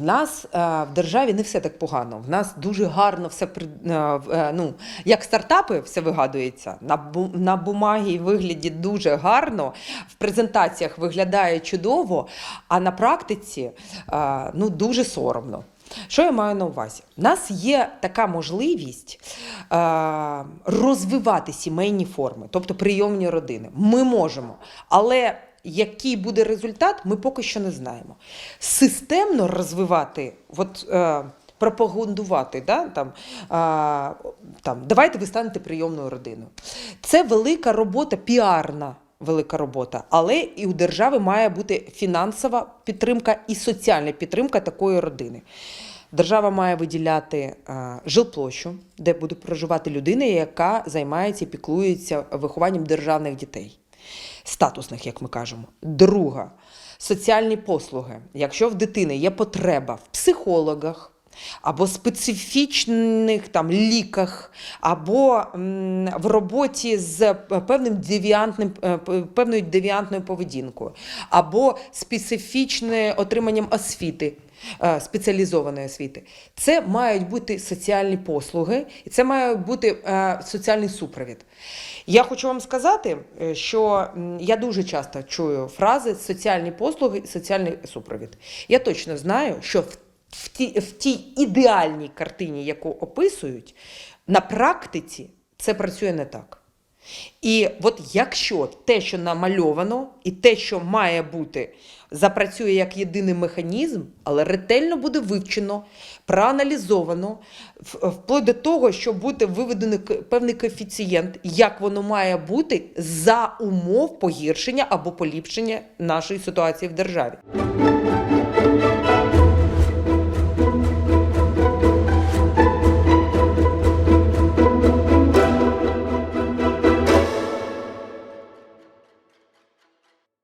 в нас е, в державі не все так погано. В нас дуже гарно все е, е, ну, як стартапи все вигадується. На, на бумагі вигляді дуже гарно, в презентаціях виглядає чудово, а на практиці ну, дуже соромно. Що я маю на увазі? У нас є така можливість розвивати сімейні форми, тобто прийомні родини. Ми можемо. Але який буде результат, ми поки що не знаємо. Системно розвивати, от, е, пропагандувати, да, там, а, там, давайте ви станете прийомною родиною. Це велика робота, піарна велика робота, але і у держави має бути фінансова підтримка і соціальна підтримка такої родини. Держава має виділяти е, жилплощу, де буде проживати людина, яка займається і піклується вихованням державних дітей, статусних, як ми кажемо. Друга соціальні послуги. Якщо в дитини є потреба в психологах, або специфічних там ліках, або м, в роботі з е, певним девіантним, е, певною девіантною поведінкою, або специфічним отриманням освіти. Е, Спеціалізованої освіти, це мають бути соціальні послуги, і це має бути е, соціальний супровід. Я хочу вам сказати, е, що я дуже часто чую фрази соціальні послуги, соціальний супровід. Я точно знаю, що в в тій, в тій ідеальній картині, яку описують, на практиці це працює не так. І от якщо те, що намальовано, і те, що має бути, запрацює як єдиний механізм, але ретельно буде вивчено, проаналізовано, вплоть до того, що буде виведений певний коефіцієнт, як воно має бути за умов погіршення або поліпшення нашої ситуації в державі.